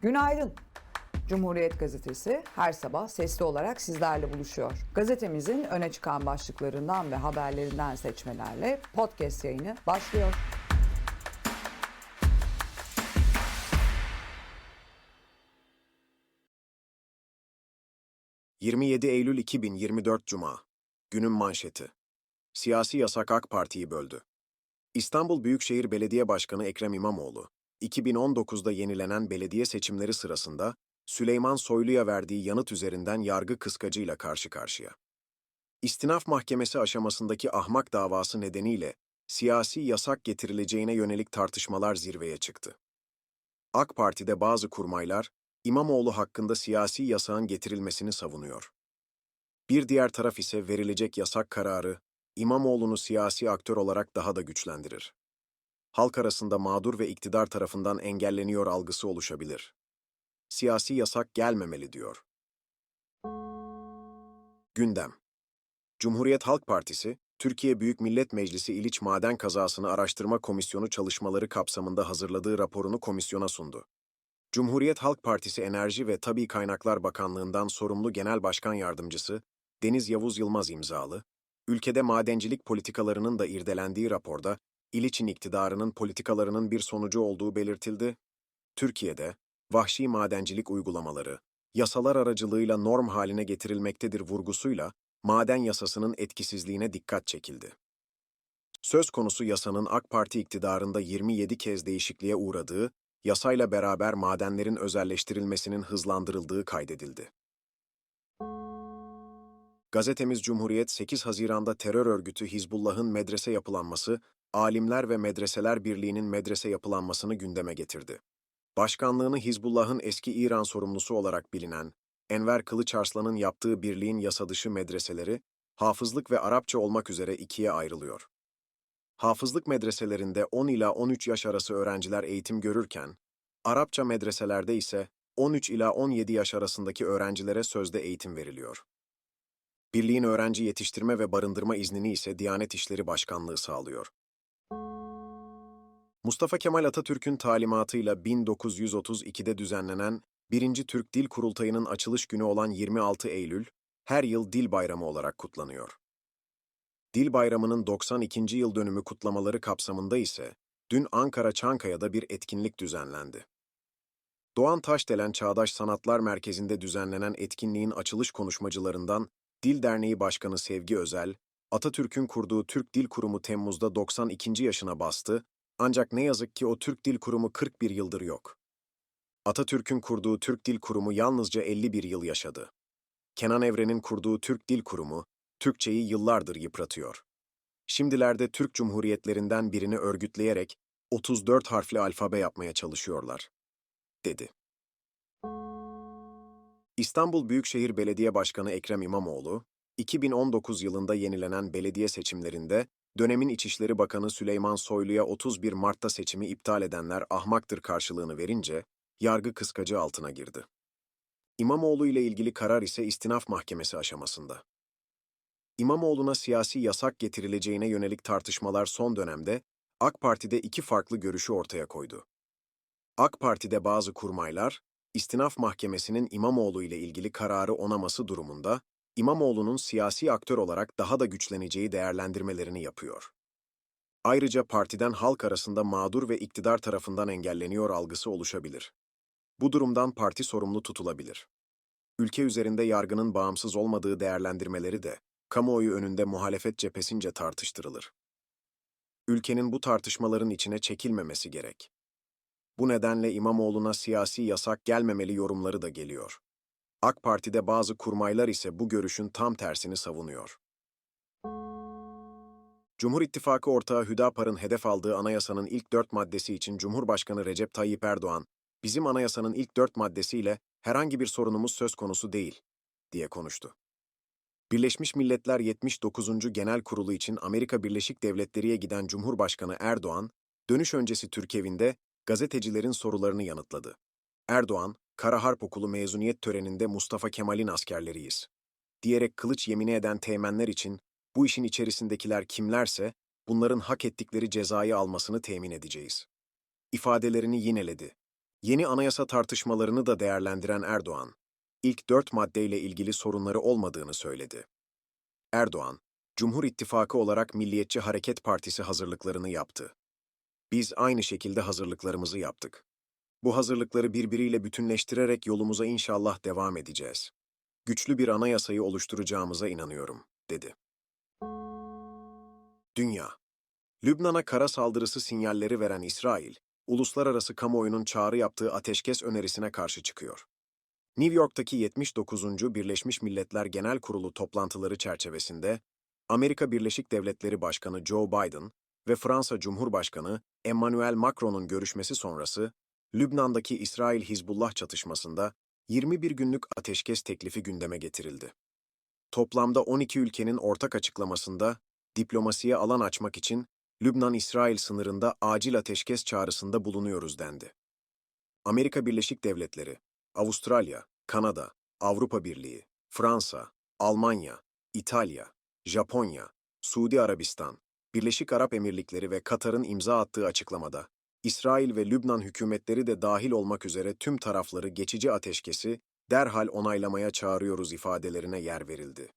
Günaydın. Cumhuriyet Gazetesi her sabah sesli olarak sizlerle buluşuyor. Gazetemizin öne çıkan başlıklarından ve haberlerinden seçmelerle podcast yayını başlıyor. ...27 Eylül 2024 Cuma. Günün manşeti. Siyasi yasak AK Parti'yi böldü. İstanbul Büyükşehir Belediye Başkanı Ekrem İmamoğlu, 2019'da yenilenen belediye seçimleri sırasında Süleyman Soylu'ya verdiği yanıt üzerinden yargı kıskacıyla karşı karşıya. İstinaf Mahkemesi aşamasındaki ahmak davası nedeniyle siyasi yasak getirileceğine yönelik tartışmalar zirveye çıktı. AK Parti'de bazı kurmaylar, İmamoğlu hakkında siyasi yasağın getirilmesini savunuyor. Bir diğer taraf ise verilecek yasak kararı, İmamoğlu'nu siyasi aktör olarak daha da güçlendirir. Halk arasında mağdur ve iktidar tarafından engelleniyor algısı oluşabilir. Siyasi yasak gelmemeli diyor. Gündem Cumhuriyet Halk Partisi, Türkiye Büyük Millet Meclisi İliç Maden Kazasını Araştırma Komisyonu çalışmaları kapsamında hazırladığı raporunu komisyona sundu. Cumhuriyet Halk Partisi Enerji ve Tabi Kaynaklar Bakanlığı'ndan sorumlu Genel Başkan Yardımcısı Deniz Yavuz Yılmaz imzalı, ülkede madencilik politikalarının da irdelendiği raporda, İliç'in iktidarının politikalarının bir sonucu olduğu belirtildi. Türkiye'de, vahşi madencilik uygulamaları, yasalar aracılığıyla norm haline getirilmektedir vurgusuyla, maden yasasının etkisizliğine dikkat çekildi. Söz konusu yasanın AK Parti iktidarında 27 kez değişikliğe uğradığı, yasayla beraber madenlerin özelleştirilmesinin hızlandırıldığı kaydedildi. Gazetemiz Cumhuriyet 8 Haziran'da terör örgütü Hizbullah'ın medrese yapılanması, Alimler ve Medreseler Birliği'nin medrese yapılanmasını gündeme getirdi. Başkanlığını Hizbullah'ın eski İran sorumlusu olarak bilinen Enver Kılıçarslan'ın yaptığı birliğin yasadışı medreseleri, hafızlık ve Arapça olmak üzere ikiye ayrılıyor. Hafızlık medreselerinde 10 ila 13 yaş arası öğrenciler eğitim görürken, Arapça medreselerde ise 13 ila 17 yaş arasındaki öğrencilere sözde eğitim veriliyor. Birliğin öğrenci yetiştirme ve barındırma iznini ise Diyanet İşleri Başkanlığı sağlıyor. Mustafa Kemal Atatürk'ün talimatıyla 1932'de düzenlenen 1. Türk Dil Kurultayı'nın açılış günü olan 26 Eylül, her yıl Dil Bayramı olarak kutlanıyor. Dil Bayramı'nın 92. yıl dönümü kutlamaları kapsamında ise dün Ankara Çankaya'da bir etkinlik düzenlendi. Doğan Taşdelen Çağdaş Sanatlar Merkezi'nde düzenlenen etkinliğin açılış konuşmacılarından Dil Derneği Başkanı Sevgi Özel, Atatürk'ün kurduğu Türk Dil Kurumu Temmuz'da 92. yaşına bastı, ancak ne yazık ki o Türk Dil Kurumu 41 yıldır yok. Atatürk'ün kurduğu Türk Dil Kurumu yalnızca 51 yıl yaşadı. Kenan Evren'in kurduğu Türk Dil Kurumu, Türkçeyi yıllardır yıpratıyor. Şimdilerde Türk Cumhuriyetlerinden birini örgütleyerek 34 harfli alfabe yapmaya çalışıyorlar, dedi. İstanbul Büyükşehir Belediye Başkanı Ekrem İmamoğlu, 2019 yılında yenilenen belediye seçimlerinde dönemin İçişleri Bakanı Süleyman Soylu'ya 31 Mart'ta seçimi iptal edenler ahmaktır karşılığını verince, yargı kıskacı altına girdi. İmamoğlu ile ilgili karar ise istinaf mahkemesi aşamasında. İmamoğlu'na siyasi yasak getirileceğine yönelik tartışmalar son dönemde AK Parti'de iki farklı görüşü ortaya koydu. AK Parti'de bazı kurmaylar, istinaf mahkemesinin İmamoğlu ile ilgili kararı onaması durumunda, İmamoğlu'nun siyasi aktör olarak daha da güçleneceği değerlendirmelerini yapıyor. Ayrıca partiden halk arasında mağdur ve iktidar tarafından engelleniyor algısı oluşabilir. Bu durumdan parti sorumlu tutulabilir. Ülke üzerinde yargının bağımsız olmadığı değerlendirmeleri de kamuoyu önünde muhalefet cephesince tartıştırılır. Ülkenin bu tartışmaların içine çekilmemesi gerek. Bu nedenle İmamoğlu'na siyasi yasak gelmemeli yorumları da geliyor. AK Parti'de bazı kurmaylar ise bu görüşün tam tersini savunuyor. Cumhur İttifakı ortağı Hüdapar'ın hedef aldığı anayasanın ilk dört maddesi için Cumhurbaşkanı Recep Tayyip Erdoğan, bizim anayasanın ilk dört maddesiyle herhangi bir sorunumuz söz konusu değil, diye konuştu. Birleşmiş Milletler 79. Genel Kurulu için Amerika Birleşik Devletleri'ye giden Cumhurbaşkanı Erdoğan, dönüş öncesi Türk evinde gazetecilerin sorularını yanıtladı. Erdoğan, Kara Harp Okulu mezuniyet töreninde Mustafa Kemal'in askerleriyiz. Diyerek kılıç yemini eden teğmenler için bu işin içerisindekiler kimlerse bunların hak ettikleri cezayı almasını temin edeceğiz. İfadelerini yineledi. Yeni anayasa tartışmalarını da değerlendiren Erdoğan, ilk dört maddeyle ilgili sorunları olmadığını söyledi. Erdoğan, Cumhur İttifakı olarak Milliyetçi Hareket Partisi hazırlıklarını yaptı. Biz aynı şekilde hazırlıklarımızı yaptık. Bu hazırlıkları birbiriyle bütünleştirerek yolumuza inşallah devam edeceğiz. Güçlü bir anayasayı oluşturacağımıza inanıyorum, dedi. Dünya Lübnan'a kara saldırısı sinyalleri veren İsrail, uluslararası kamuoyunun çağrı yaptığı ateşkes önerisine karşı çıkıyor. New York'taki 79. Birleşmiş Milletler Genel Kurulu toplantıları çerçevesinde Amerika Birleşik Devletleri Başkanı Joe Biden ve Fransa Cumhurbaşkanı Emmanuel Macron'un görüşmesi sonrası Lübnan'daki İsrail-Hizbullah çatışmasında 21 günlük ateşkes teklifi gündeme getirildi. Toplamda 12 ülkenin ortak açıklamasında diplomasiye alan açmak için Lübnan-İsrail sınırında acil ateşkes çağrısında bulunuyoruz dendi. Amerika Birleşik Devletleri, Avustralya, Kanada, Avrupa Birliği, Fransa, Almanya, İtalya, Japonya, Suudi Arabistan, Birleşik Arap Emirlikleri ve Katar'ın imza attığı açıklamada, İsrail ve Lübnan hükümetleri de dahil olmak üzere tüm tarafları geçici ateşkesi derhal onaylamaya çağırıyoruz ifadelerine yer verildi.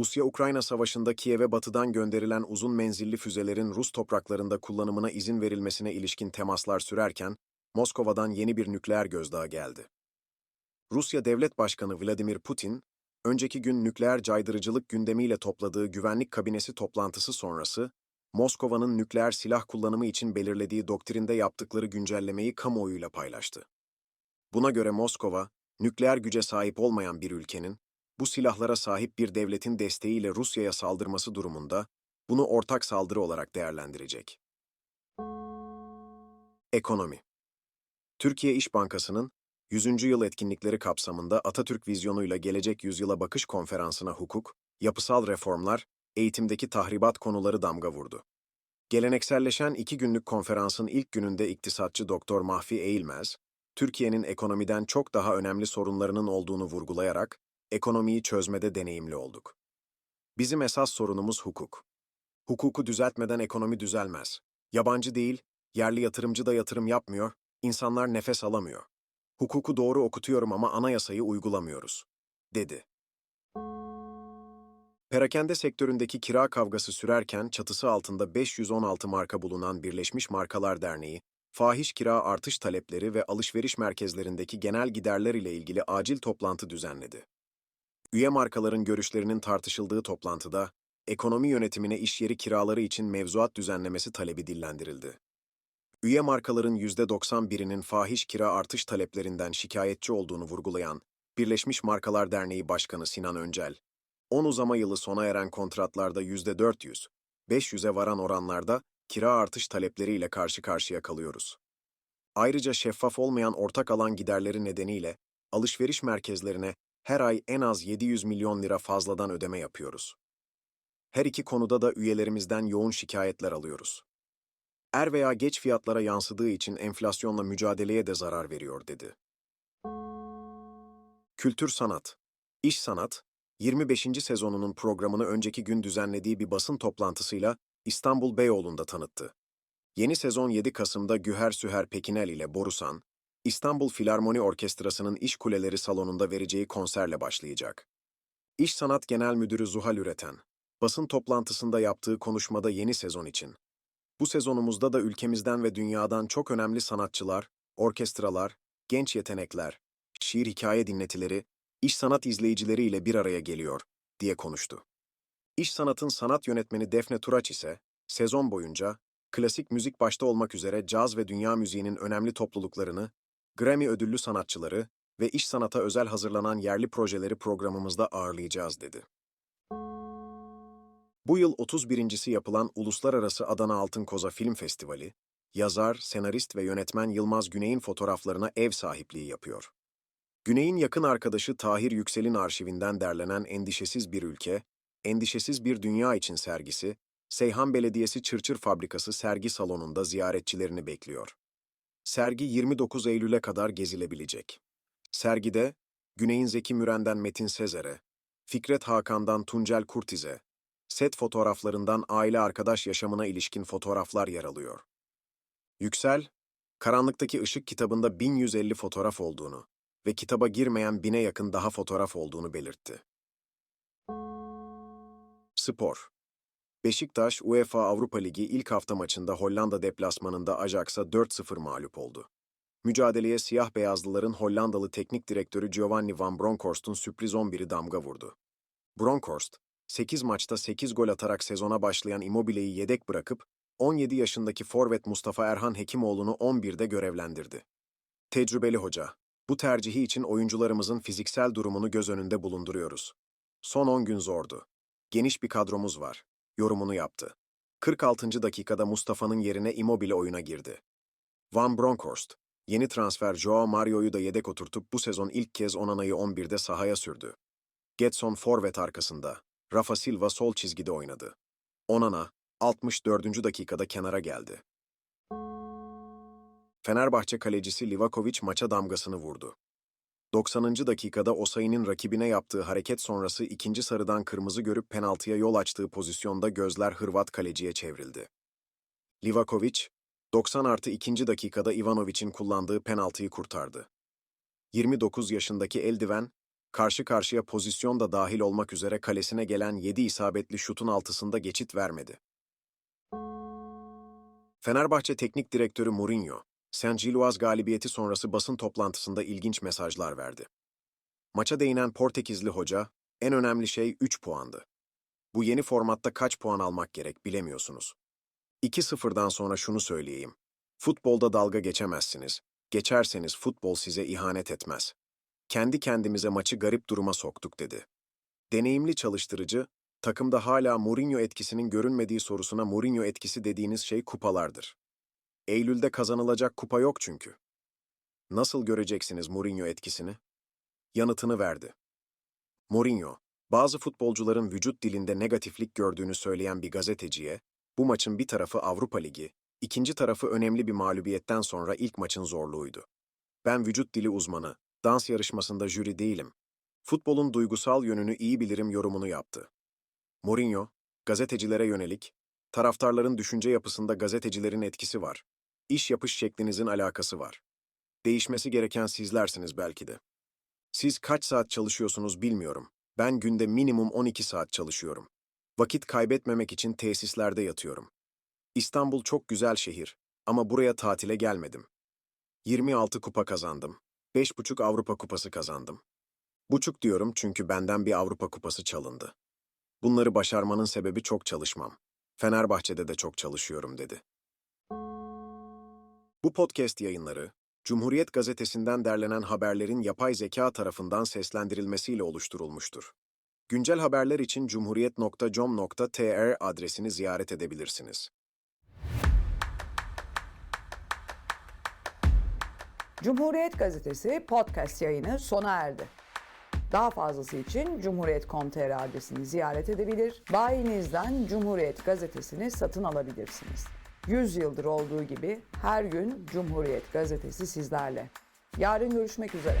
Rusya-Ukrayna savaşında Kiev'e batıdan gönderilen uzun menzilli füzelerin Rus topraklarında kullanımına izin verilmesine ilişkin temaslar sürerken, Moskova'dan yeni bir nükleer gözdağı geldi. Rusya Devlet Başkanı Vladimir Putin, önceki gün nükleer caydırıcılık gündemiyle topladığı güvenlik kabinesi toplantısı sonrası, Moskova'nın nükleer silah kullanımı için belirlediği doktrinde yaptıkları güncellemeyi kamuoyuyla paylaştı. Buna göre Moskova, nükleer güce sahip olmayan bir ülkenin, bu silahlara sahip bir devletin desteğiyle Rusya'ya saldırması durumunda, bunu ortak saldırı olarak değerlendirecek. Ekonomi Türkiye İş Bankası'nın 100. yıl etkinlikleri kapsamında Atatürk vizyonuyla Gelecek Yüzyıla Bakış Konferansı'na hukuk, yapısal reformlar, eğitimdeki tahribat konuları damga vurdu. Gelenekselleşen iki günlük konferansın ilk gününde iktisatçı Doktor Mahfi Eğilmez, Türkiye'nin ekonomiden çok daha önemli sorunlarının olduğunu vurgulayarak, ekonomiyi çözmede deneyimli olduk. Bizim esas sorunumuz hukuk. Hukuku düzeltmeden ekonomi düzelmez. Yabancı değil, yerli yatırımcı da yatırım yapmıyor, insanlar nefes alamıyor. Hukuku doğru okutuyorum ama anayasayı uygulamıyoruz, dedi. Perakende sektöründeki kira kavgası sürerken çatısı altında 516 marka bulunan Birleşmiş Markalar Derneği, fahiş kira artış talepleri ve alışveriş merkezlerindeki genel giderler ile ilgili acil toplantı düzenledi. Üye markaların görüşlerinin tartışıldığı toplantıda, ekonomi yönetimine iş yeri kiraları için mevzuat düzenlemesi talebi dillendirildi. Üye markaların %91'inin fahiş kira artış taleplerinden şikayetçi olduğunu vurgulayan Birleşmiş Markalar Derneği Başkanı Sinan Öncel, 10 uzama yılı sona eren kontratlarda %400, 500'e varan oranlarda kira artış talepleriyle karşı karşıya kalıyoruz. Ayrıca şeffaf olmayan ortak alan giderleri nedeniyle alışveriş merkezlerine her ay en az 700 milyon lira fazladan ödeme yapıyoruz. Her iki konuda da üyelerimizden yoğun şikayetler alıyoruz. Er veya geç fiyatlara yansıdığı için enflasyonla mücadeleye de zarar veriyor dedi. Kültür Sanat İş Sanat, 25. sezonunun programını önceki gün düzenlediği bir basın toplantısıyla İstanbul Beyoğlu'nda tanıttı. Yeni sezon 7 Kasım'da Güher Süher Pekinel ile Borusan, İstanbul Filarmoni Orkestrası'nın İş Kuleleri Salonu'nda vereceği konserle başlayacak. İş Sanat Genel Müdürü Zuhal Üreten, basın toplantısında yaptığı konuşmada yeni sezon için, bu sezonumuzda da ülkemizden ve dünyadan çok önemli sanatçılar, orkestralar, genç yetenekler, şiir hikaye dinletileri, iş sanat izleyicileriyle bir araya geliyor, diye konuştu. İş Sanat'ın sanat yönetmeni Defne Turaç ise, sezon boyunca, klasik müzik başta olmak üzere caz ve dünya müziğinin önemli topluluklarını, Grammy ödüllü sanatçıları ve iş sanata özel hazırlanan yerli projeleri programımızda ağırlayacağız dedi. Bu yıl 31.si yapılan Uluslararası Adana Altın Koza Film Festivali, yazar, senarist ve yönetmen Yılmaz Güney'in fotoğraflarına ev sahipliği yapıyor. Güney'in yakın arkadaşı Tahir Yüksel'in arşivinden derlenen Endişesiz Bir Ülke, Endişesiz Bir Dünya için sergisi, Seyhan Belediyesi Çırçır Fabrikası sergi salonunda ziyaretçilerini bekliyor. Sergi 29 Eylül'e kadar gezilebilecek. Sergide, Güney'in Zeki Müren'den Metin Sezer'e, Fikret Hakan'dan Tuncel Kurtiz'e, set fotoğraflarından aile arkadaş yaşamına ilişkin fotoğraflar yer alıyor. Yüksel, karanlıktaki ışık kitabında 1150 fotoğraf olduğunu ve kitaba girmeyen bine yakın daha fotoğraf olduğunu belirtti. Spor Beşiktaş, UEFA Avrupa Ligi ilk hafta maçında Hollanda deplasmanında Ajax'a 4-0 mağlup oldu. Mücadeleye siyah beyazlıların Hollandalı teknik direktörü Giovanni van Bronckhorst'un sürpriz 11'i damga vurdu. Bronkhorst, 8 maçta 8 gol atarak sezona başlayan Immobile'yi yedek bırakıp 17 yaşındaki forvet Mustafa Erhan Hekimoğlu'nu 11'de görevlendirdi. Tecrübeli hoca, bu tercihi için oyuncularımızın fiziksel durumunu göz önünde bulunduruyoruz. Son 10 gün zordu. Geniş bir kadromuz var. Yorumunu yaptı. 46. dakikada Mustafa'nın yerine Immobile oyuna girdi. Van Bronckhorst, yeni transfer Joao Mario'yu da yedek oturtup bu sezon ilk kez Onana'yı 11'de sahaya sürdü. Getson forvet arkasında, Rafa Silva sol çizgide oynadı. Onana, 64. dakikada kenara geldi. Fenerbahçe kalecisi Livakovic maça damgasını vurdu. 90. dakikada Osayi'nin rakibine yaptığı hareket sonrası ikinci sarıdan kırmızı görüp penaltıya yol açtığı pozisyonda gözler Hırvat kaleciye çevrildi. Livakovic, 90 artı 2. dakikada Ivanovic'in kullandığı penaltıyı kurtardı. 29 yaşındaki eldiven, karşı karşıya pozisyon da dahil olmak üzere kalesine gelen 7 isabetli şutun altısında geçit vermedi. Fenerbahçe Teknik Direktörü Mourinho, Saint Gilloise galibiyeti sonrası basın toplantısında ilginç mesajlar verdi. Maça değinen Portekizli hoca, en önemli şey 3 puandı. Bu yeni formatta kaç puan almak gerek bilemiyorsunuz. 2-0'dan sonra şunu söyleyeyim. Futbolda dalga geçemezsiniz. Geçerseniz futbol size ihanet etmez. Kendi kendimize maçı garip duruma soktuk dedi. Deneyimli çalıştırıcı, takımda hala Mourinho etkisinin görünmediği sorusuna Mourinho etkisi dediğiniz şey kupalardır. Eylül'de kazanılacak kupa yok çünkü. Nasıl göreceksiniz Mourinho etkisini? Yanıtını verdi. Mourinho, bazı futbolcuların vücut dilinde negatiflik gördüğünü söyleyen bir gazeteciye, bu maçın bir tarafı Avrupa Ligi, ikinci tarafı önemli bir mağlubiyetten sonra ilk maçın zorluğuydu. Ben vücut dili uzmanı, dans yarışmasında jüri değilim. Futbolun duygusal yönünü iyi bilirim yorumunu yaptı. Mourinho, gazetecilere yönelik, taraftarların düşünce yapısında gazetecilerin etkisi var. İş yapış şeklinizin alakası var. Değişmesi gereken sizlersiniz belki de. Siz kaç saat çalışıyorsunuz bilmiyorum. Ben günde minimum 12 saat çalışıyorum. Vakit kaybetmemek için tesislerde yatıyorum. İstanbul çok güzel şehir ama buraya tatile gelmedim. 26 kupa kazandım. 5,5 Avrupa Kupası kazandım. Buçuk diyorum çünkü benden bir Avrupa Kupası çalındı. Bunları başarmanın sebebi çok çalışmam. Fenerbahçe'de de çok çalışıyorum dedi. Bu podcast yayınları, Cumhuriyet Gazetesi'nden derlenen haberlerin yapay zeka tarafından seslendirilmesiyle oluşturulmuştur. Güncel haberler için cumhuriyet.com.tr adresini ziyaret edebilirsiniz. Cumhuriyet Gazetesi podcast yayını sona erdi. Daha fazlası için Cumhuriyet.com.tr adresini ziyaret edebilir, bayinizden Cumhuriyet Gazetesi'ni satın alabilirsiniz. 100 yıldır olduğu gibi her gün Cumhuriyet Gazetesi sizlerle. Yarın görüşmek üzere.